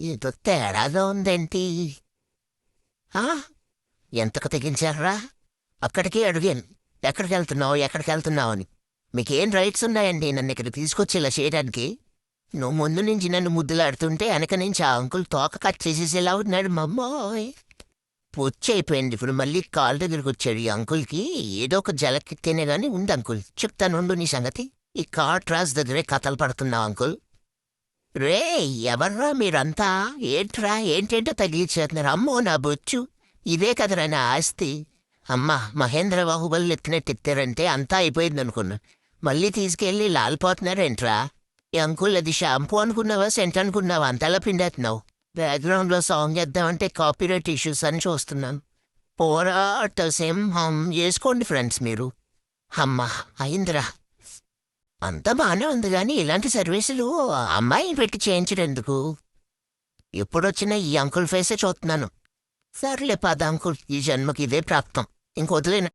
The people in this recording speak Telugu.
ఏదో తేడాగా ఉందేంటి ఆ? ఎంతకు తెగించారా అక్కడికే అడిగాను ఎక్కడికి వెళ్తున్నావు ఎక్కడికి వెళ్తున్నావు అని మీకేం రైట్స్ ఉన్నాయండి నన్ను ఇక్కడ తీసుకొచ్చి ఇలా చేయడానికి నువ్వు ముందు నుంచి నన్ను ముద్దులాడుతుంటే వెనక నుంచి ఆ అంకుల్ తోక కట్ చేసేసేలా ఉన్నాడు మమ్మోయ్ పుచ్చి అయిపోయింది ఇప్పుడు మళ్ళీ కాల్ దగ్గరికి వచ్చాడు ఈ అంకుల్కి ఏదో ఒక జలకిత్తేనే గాని ఉంది అంకుల్ చెప్తానుండు నీ సంగతి ఈ కార్ ట్రాస్ దగ్గరే కథలు పడుతున్నావు అంకుల్ రే ఎవర్రా మీరంతా? ఏంట్రా ఏంటేంటో తగిలిచేస్తున్నారు అమ్మో నా బొచ్చు. ఇదే కదరా నా ఆస్తి. అమ్మా మహేంద్ర బాహుబలి ఎత్తినట్టు ఎత్తారంటే అంతా అయిపోయింది అనుకున్నా. మళ్ళీ తీసుకెళ్ళి లాలిపోతున్నారేంట్రా ఈ అంకుల్ అది షాంపూ అనుకున్నావా సెంట్ అనుకున్నావా? అంతలా పిండేస్తున్నావు. బ్యాక్గ్రౌండ్లో సాంగ్ వేద్దామంటే కాపీరైట్ ఇష్యూస్ అని చూస్తున్నాను. పోరాట సింహం చేసుకోండి ఫ్రెండ్స్ మీరు. అమ్మా అయిందిరా. అంతా బాగానే ఉంది కానీ ఇలాంటి సర్వీసులు అమ్మాయిని పెట్టి చేయించడం ఎందుకు? ఎప్పుడొచ్చినా ఈ అంకుల్ ఫేసే చూస్తున్నాను సర్లే పద అంకుల్ ఈ జన్మకి ఇదే ప్రాప్తం. ఇంకొదిలేను